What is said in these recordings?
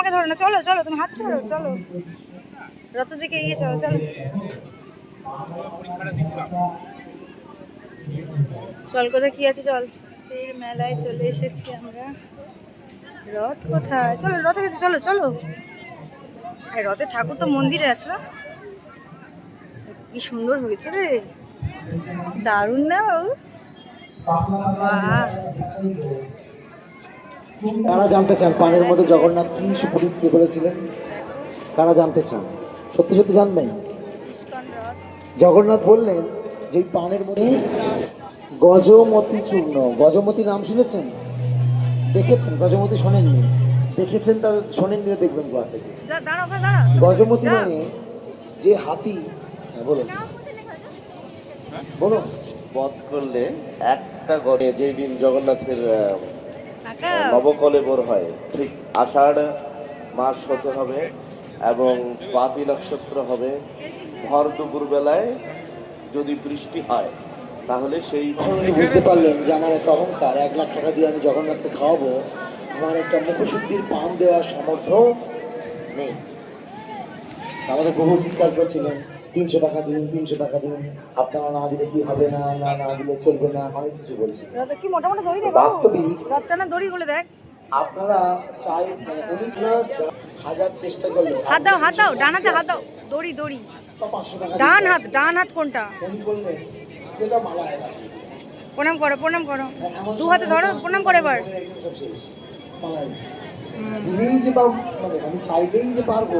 আমাকে ধরো না, চলো চলো, তুমি হাত ছাড়ো, চলো। রথের দিকে এগিয়ে চলো চলো। চল, কোথায় কি আছে চল। সেই মেলায় চলে এসেছি আমরা। রথ কোথায়? চলো, রথের কাছে চলো চলো। আর, রথের ঠাকুর তো মন্দিরে আছে কি সুন্দর হয়েছে রে। দারুণ না বাবু? কারা জানতে চান? পানের মধ্যে জগন্নাথ কি সুপরিচিত করেছিলেন কারা জানতে চান? সত্যি সত্যি জানবেন? জগন্নাথ বললেন যে পানের মধ্যে গজমতি চূর্ণ। গজমতি নাম শুনেছেন? দেখেছেন? গজমতি শোনেননি। দেখেছেন তার? শোনেন নিয়ে দেখবেন গোয়া থেকে। গজমতি মানে যে হাতি। হ্যাঁ বলুন। বলুন। বধ করলে একটা গড়ে যেই দিন জগন্নাথের আহ, কাকা নবকলেবর হয়। ঠিক আষাঢ় মাস হতে হবে এবং স্বাতি নক্ষত্র হবে। ভর দুপুর বেলায় যদি বৃষ্টি হয় তাহলে সেই বুঝতে পারলেন যে আমার একটা অহংকার। এক লাখ টাকা দিয়ে আমি জগন্নাথকে খাওয়াবো। আমার একটা মুখশুদ্ধির পান দেওয়ার সামর্থ্য নেই। আমাদের বহু চিৎকার করছিলেন। তিনশো টাকা দিন তিনশো টাকা দিন। আপনারা না দিলে কি হবে না না না দিলে চলবে না অনেক কিছু বলছি। কি দড়ি বাস্তবিক না দেখ। আপনারা চাই মানে উনি হাজার চেষ্টা করল হাত দাও হাত দাও ডান হাতে হাত দাও। দড়ি দড়ি। ডান হাত ডান হাত কোনটা? হয়। না। প্রণাম করো প্রণাম করো। এমন দু হাতে ধরো প্রণাম করে এবার। হয়। না। দিলেই যে মানে আমি চাইলেই যে পারব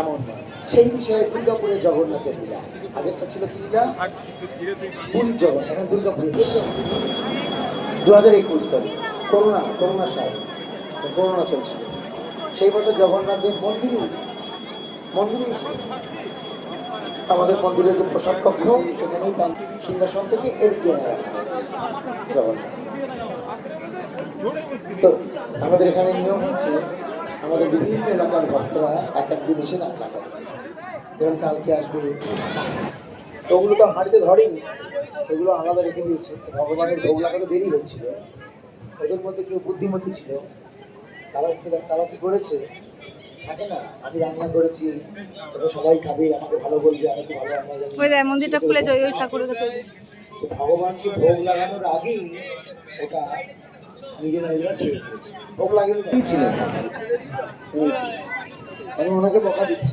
এমন নয়। সেই বিষয়ে দুর্গাপুরে জগন্নাথের লীলা। আগেরটা ছিল লীলা? পুরীর জগন্নাথ এখন দুর্গাপুরে দু হাজার একুশ সালে করোনা করোনা তো করোনা চলছিল। সেই বছর জগন্নাথের মন্দিরই মন্দিরই ছিল। আমাদের মন্দিরের যে প্রসাদ কক্ষ, সেখানেই তার সিংহাসন থেকে এদিকে জগন্নাথ। তো আমাদের এখানে নিয়ম হচ্ছে, আমাদের বিভিন্ন এলাকার ভক্তরা এক একদিন এসে নাম লাগাবে যেমন কালকে আসবে। তো ওগুলো তো হাঁড়িতে ধরেনি। এগুলো আলাদা রেখে দিয়েছে। ভগবানের ভোগ লাগাতে দেরি হচ্ছিল। ওদের মধ্যে কেউ বুদ্ধিমতী ছিল। তারা তারা কি করেছে? থাকে না আমি রান্না করেছি সবাই খাবে আমাকে ভালো বলবে আমি খুব ভালো রান্না জানি মন্দিরটা খুলেছে ওই ওই ঠাকুরের কাছে। ভগবানকে ভোগ লাগানোর আগেই ওটা নিজের নিজেরা খেয়ে। ভোগ লাগেনি কি আমি ওনাকে বকা দিচ্ছি।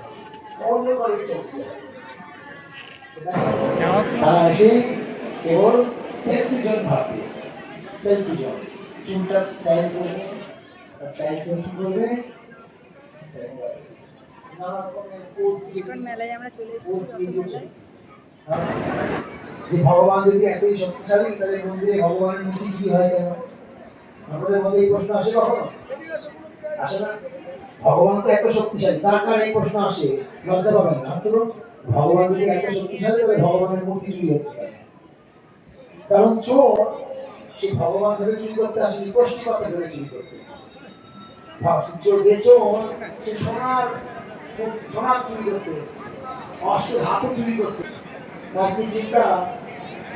দিয়ে। আছে কেবল সেলফি জন ভাববে সেলফি জন চুলটা স্টাইল করবে স্টাইল করে কি করবে মেলায় আমরা চলে এসেছি যে ভগবান যদি এতই শক্তিশালী তাহলে মন্দিরে ভগবানের মূর্তি কি হয় কেন? আমাদের মধ্যে এই প্রশ্ন আসে কখনো? আসে না? ভগবান তো এত শক্তিশালী কার কার এই প্রশ্ন আসে, লজ্জা পাবেন না। তো ভগবান যদি এত শক্তিশালী, তাহলে ভগবানের মূর্তি চুরি হচ্ছে কারণ চোর, সে ভগবান ধরে চুরি করতে আসেনি কষ্টিকতা ধরে চুরি করতে এসেছে। চোর যে চোর, সে সোনার সোনার চুরি করতে এসেছে অষ্ট ধাতু চুরি করতে তার কি চিন্তা?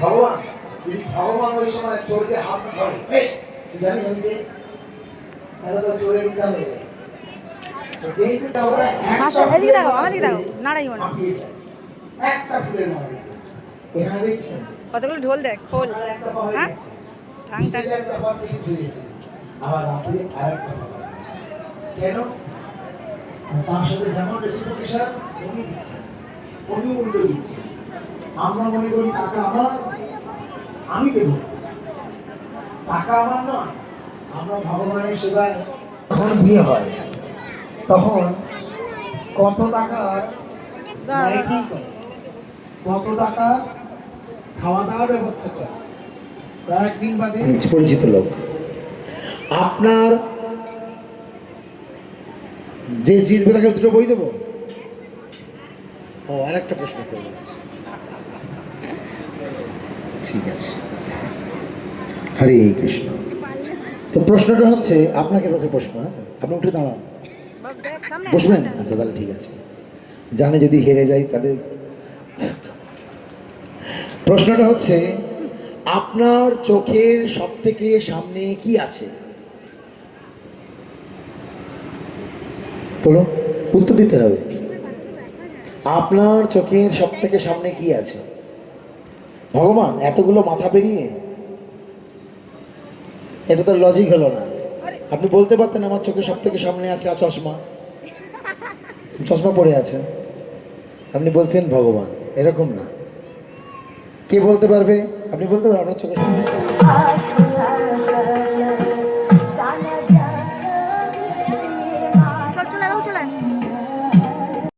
ভগবান, যদি ভগবান ওই সময় চোরকে হাত ধরে জানিস আমি কে? তাহলে তো চোরের বিদ্যা হয়ে যায় তো যেই দিকে আমরা একটা আসো এদিকে নাড়াইও না একটা ফুলের মালা এখানে দেখছেন কতগুলো ঢোল দেখ খোল। হ্যাঁ একটা হয়েছে। আবার আরেকটা কেন? তার সাথে যেমন উনি উনি উল্টো আমরা মনে করি টাকা আমার আমি দেব। টাকা আমার নয়। আমরা ভগবানের সেবায় যখন বিয়ে হয়। তখন কত টাকার করে, কত টাকা খাওয়া দাওয়ার ব্যবস্থা করে? কয়েকদিন বাদে পরিচিত লোক। আপনার যে জিতবে তাকে দুটো বই দেবো? ও আর একটা প্রশ্ন করব আচ্ছা। ঠিক আছে। হরে কৃষ্ণ। তো প্রশ্নটা হচ্ছে আপনাকে কাছে প্রশ্ন হ্যাঁ? আপনি উঠে দাঁড়ান। বসবেন? আচ্ছা তাহলে ঠিক আছে। জানে যদি হেরে যাই, তাহলে প্রশ্নটা হচ্ছে, আপনার চোখের সব থেকে সামনে কি আছে? বলো, উত্তর দিতে হবে। আপনার চোখের সব থেকে সামনে কি আছে? ভগবান, এতগুলো মাথা পেরিয়ে? এটা তো লজিক হলো না। আপনি বলতে পারতেন আমার চোখে সব থেকে সামনে আছে, আর চশমা। চশমা পরে আছে। আপনি বলছেন ভগবান, এরকম না। কে বলতে পারবে? আপনি বলতে পারবেন, আপনার চোখে সামনে